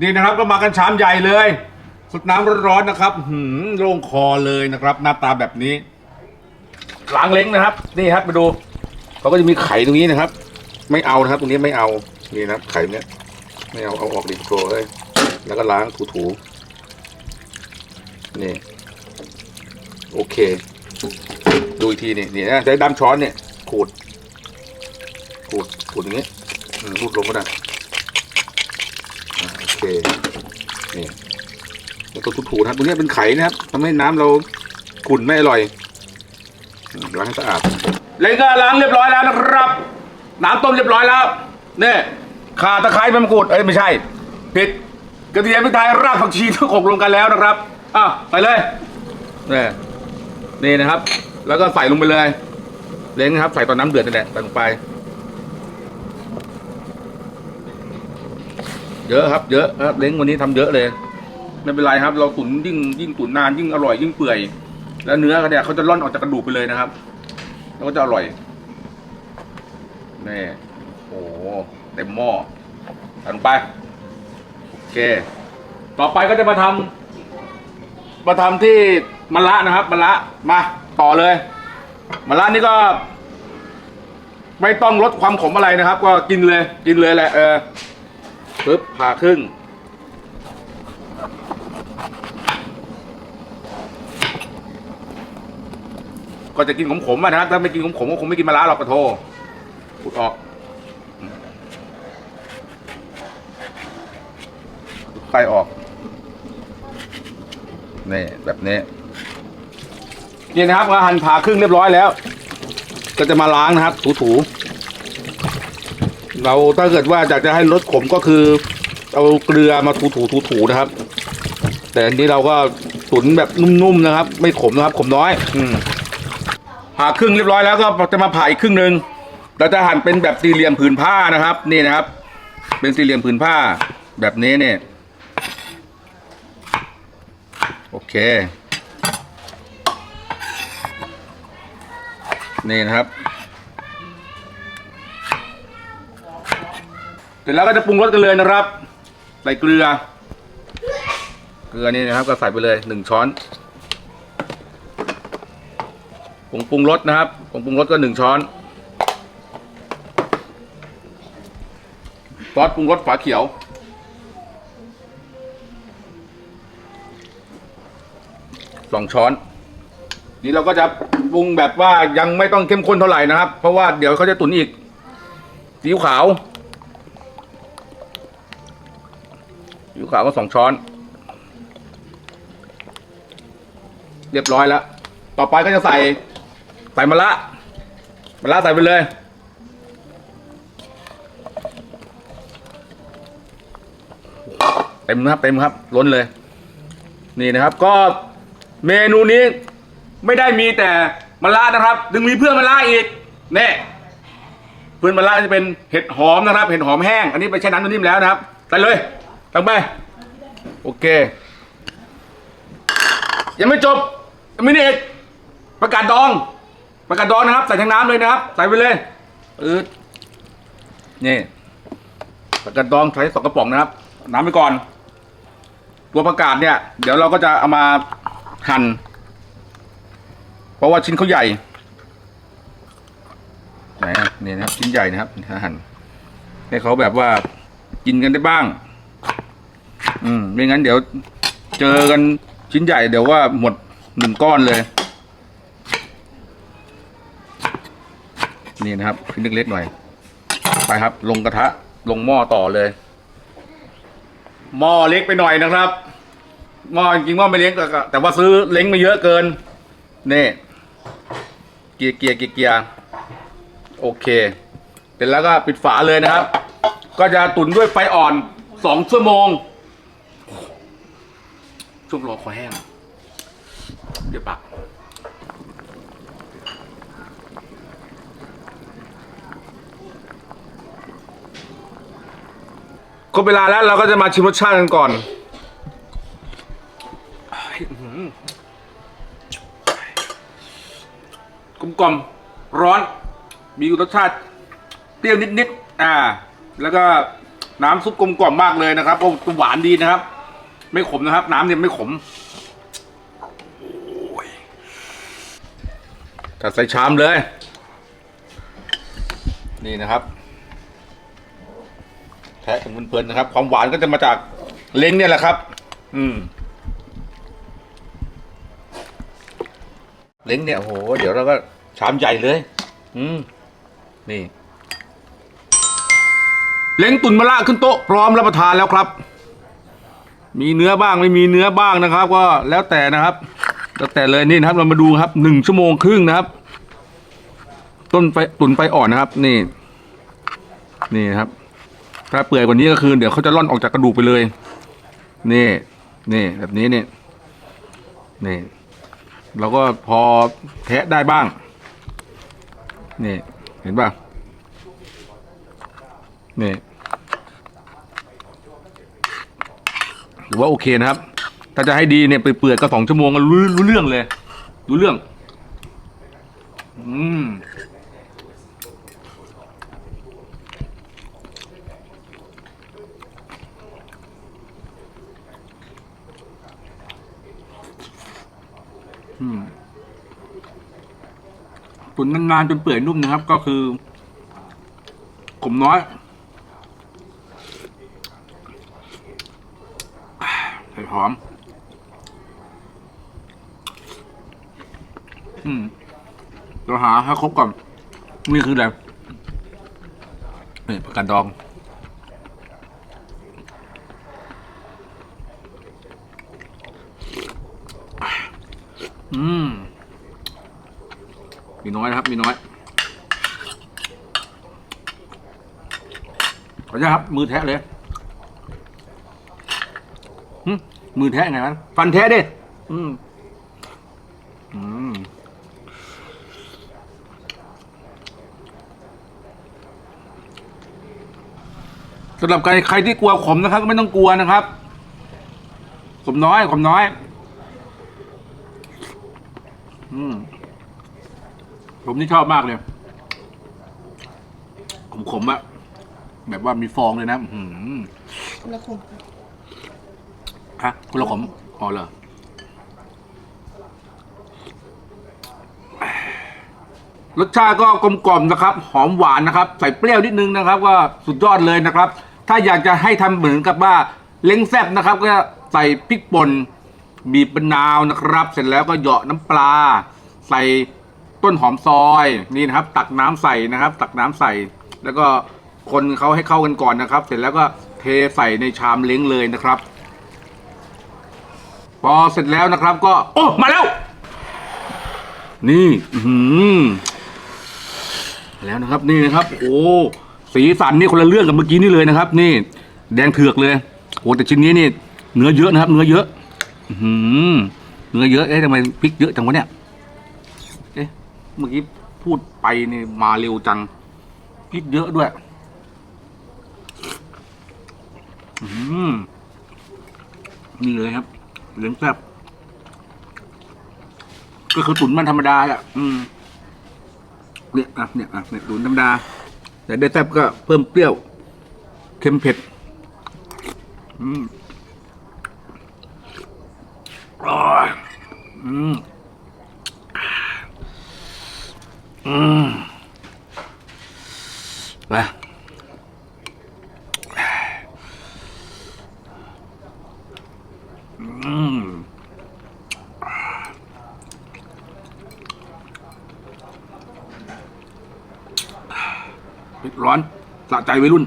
นี่นะครับก็มากันชามใหญ่เลยสุดน้ำร้อนๆนะครับหืมโล่งคอเลยนะครับ หน้าตาแบบนี้ล้างเล้งนะครับ นี่ครับมาดูเขาก็จะมีไข่ตรงนี้นะครับ ไม่เอานะครับ ตรงนี้ไม่เอานี่นะครับไข่เนี้ยไม่เอาเอาออกดิโชว์เลยแล้วก็ล้างถูๆนี่โอเค ดูอีกทีนี่นี่นะใช้ด้ามช้อนเนี่ยขูดขูดขูดอย่างนี้อืมรูดลงก็ได้ นี่แล้วก็ถูๆนะครับตรงนี้เป็นไข่นะครับทำให้น้ำเราขุ่นไม่อร่อยล้างให้สะอาดเลยก็ล้างเรียบร้อยแล้วนะครับ น้ำต้มเรียบร้อยแล้วเนี่ยข่าตะไคร้ใบมะกรูดเอ้ยไม่ใช่ผิดกระเทียมพริกไทยรากผักชีทุกหกลงกันแล้วนะครับอ้าวไปเลยนี่นี่นะครับ แล้วก็ใส่ลงไปเลย เล้งนะครับ ใส่ตอนน้ำเดือดนี่แหละใส่ลงไป เยอะครับ เยอะครับเล้งวันนี้ทำเยอะเลยไม่เป็นไรครับ เราตุ๋นยิ่งยิ่งตุ๋นนานยิ่งอร่อยยิ่งเปื่อย แล้วเนื้อเขาเนี่ยเขาจะร่อนออกจากกระดูกไปเลยนะครับ แล้วก็จะอร่อยนี่โอ้เต็มหม้อใส่ลงไปโอเค ต่อไปก็จะมาทำมาทำที่มะระนะครับมะระมาต่อเลยมะระนี่ก็ ไม่ต้องลดความขมอะไรนะครับ ก็กินเลย กินเลยแหละเออ ปึ๊บผ่าครึ่ง ก็จะกินขมๆอะนะครับ ถ้าไม่กินขมๆก็คงไม่กินมะระหรอกกระโทขุดออกไส้ออก นี่ แบบนี้ นี่นะครับก็หั่นผ่าครึ่งเรียบร้อยแล้ว ก็จะมาล้างนะครับ ถูๆ เราถ้าเกิดว่าอยากจะให้ลดขมก็คือ เอาเกลือมาถูๆถูๆนะครับ แต่อันนี้เราก็ตุ๋นแบบนุ่มๆนะครับ ไม่ขมนะครับ ขมน้อย อืมผ่าครึ่งเรียบร้อยแล้วก็จะมาผ่าอีกครึ่งหนึ่งเราจะหั่นเป็นแบบสี่เหลี่ยมผืนผ้านะครับ นี่นะครับ เป็นสี่เหลี่ยมผืนผ้า แบบนี้เนี่ยโอเค นี่นะครับ สร็จแล้วก็จะปรุงรสกันเลยนะครับ ใส่เกลือ เกลือนี่นะครับก็ใส่ไปเลยหนึ่งช้อนผงปรุงรสนะครับผงปรุงรสก็หนึ่งช้อนซอสปรุงรสฝาเขียว สองช้อน นี่เราก็จะปรุงแบบว่ายังไม่ต้องเข้มข้นเท่าไหร่นะครับ เพราะว่าเดี๋ยวเขาจะตุ๋นอีกซีอิ๊วขาว ซีอิ๊วขาวก็สองช้อน เรียบร้อยแล้ว ต่อไปก็จะใส่ใส่มะระมะระใส่ไปเลย เต็มนะครับ เต็มครับ ล้นเลย นี่นะครับ ก็เมนูนี้ไม่ได้มีแต่มะระนะครับยังมีเพื่อนมะระอีกเน่เพื่อนมะระจะเป็นเห็ดหอมนะครับ เห็ดหอมแห้ง อันนี้ไปแช่น้ำนิ่มแล้วนะครับใส่เลย ตั้งไป โอเค ยังไม่จบยังไม่นี่อีกประกาศดอง ประกาศดองนะครับ ใส่ทั้งน้ำเลยนะครับ ใส่ไปเลยอืดนี่ประกาศดองใช้สองกระป๋องนะครับ น้ำไปก่อน ตัวประกาศเนี่ย เดี๋ยวเราก็จะเอามาหั่น เพราะว่าชิ้นเขาใหญ่ ไหนนี่นะครับ ชิ้นใหญ่นะครับหั่นให้เขาแบบว่ากินกันได้บ้าง อืมไม่งั้นเดี๋ยวเจอกันชิ้นใหญ่เดี๋ยวว่าหมดหนึ่งก้อนเลย นี่นะครับชิ้นเล็กๆหน่อย ไปครับ ลงกระทะ ลงหม้อต่อเลย หม้อเล็กไปหน่อยนะครับหม้อจริงหม้อไม่เล็กแต่แต่ว่าซื้อเล้งมาเยอะเกิน นี่เกียร์เกียร์เกียร์เกียร์โอเคเสร็จแล้วก็ปิดฝาเลยนะครับ ก็จะตุ๋นด้วยไฟอ่อนสองชั่วโมง ช่วงรอคอแห้งเดี๋ยวปักครบเวลาแล้วเราก็จะมาชิมรสชาติกันก่อน กลมกล่อมร้อน มีรสชาติ เปรี้ยวนิดๆ อ่า แล้วก็น้ำซุปกลมกล่อมมากเลยนะครับโอ้หวานดีนะครับ ไม่ขมนะครับ น้ำเนี่ยไม่ขมโอ้ยจัดใส่ชามเลย นี่นะครับ แทะกันเพลินๆนะครับ ความหวานก็จะมาจากเล้งเนี่ยแหละครับ อืมเล้งเนี่ยโอ้โหเดี๋ยวเราก็ชามใหญ่เลย อืมนี่ เล้งตุนมะละขึ้นโต๊ะพร้อมรับประทานแล้วครับ มีเนื้อบ้างไม่มีเนื้อบ้างนะครับ ก็แล้วแต่นะครับแล้วแต่เลยนี่นะครับเรามาดูครับหนึ่งชั่วโมงครึ่งนะครับ ต้นไฟตุนไฟอ่อนนะครับ นี่ นี่ครับ ถ้าเปื่อยกว่านี้ก็คือเดี๋ยวเขาจะร่อนออกจากกระดูกไปเลย นี่นี่แบบนี้นี่นี่เราก็พอแทะได้บ้าง นี่ เห็นป่ะนี่ หรือว่าโอเคนะครับ ถ้าจะให้ดีเนี่ยไปเปื่อยๆก็สองชั่วโมงก็รู้รู้เรื่องเลย รู้เรื่อง อืมอืมตุ๋นนานๆจนเปื่อยนุ่มนะครับ ก็คือ ขมน้อย ใส่หอม อืมเราหาให้ครบก่อน นี่คืออะไรนี่ประกันดอง อืม มีน้อยนะครับ มีน้อยขออนุญาตครับ มือแทะเลย หึมือแทะไงมันฟันแทะดิอืมอืมสำหรับใครใครที่กลัวขมนะครับ ก็ไม่ต้องกลัวนะครับ ขมน้อยขมน้อย อืมผมนี่ชอบมากเลยขมๆอะแบบว่ามีฟองเลยนะ อื้อหือ คนละคน ฮะคุณละขมอ๋อเหรอรสชาติก็กลมกล่อมนะครับ หอมหวานนะครับ ใส่เปรี้ยวนิดนึงนะครับ ก็สุดยอดเลยนะครับ ถ้าอยากจะให้ทำเหมือนกับว่าเล้งแซบนะครับ ก็ใส่พริกป่นบีบมะนาวนะครับ เสร็จแล้วก็เหยาะน้ำปลา ใส่ต้นหอมซอยนี่นะครับ ตักน้ำใส่นะครับ ตักน้ำใส่ แล้วก็คนเขาให้เข้ากันก่อนนะครับ เสร็จแล้วก็เทใส่ในชามเล้งเลยนะครับ พอเสร็จแล้วนะครับก็ โอ้ มาแล้ว นี่อื้อหือแล้วนะครับนี่นะครับ โอ้สีสันนี่คนละเรื่องกับเมื่อกี้นี่เลยนะครับ นี่ แดงเถือกเลยโอ้แต่ชิ้นนี้นี่เนื้อเยอะนะครับ เนื้อเยอะ อื้อหือเนื้อเยอะเอ๊ะทำไมพริกเยอะจังวะเนี่ยเอ๊ะเมื่อกี้พูดไปนี่มาเร็วจังพริกเยอะด้วย อืมนี่เลยครับ เหลืองแซ่บก็คือตุ๋นมันธรรมดาแหละอืมเนี่ยอะเนี่ยอะเนี่ยตุ๋นธรรมดา แต่ได้แซ่บก็เพิ่มเปรี้ยว เค็มเผ็ด อืมอร่อยอืม อืมไปอืมเผ็ด ร้อนสะใจวัยรุ่น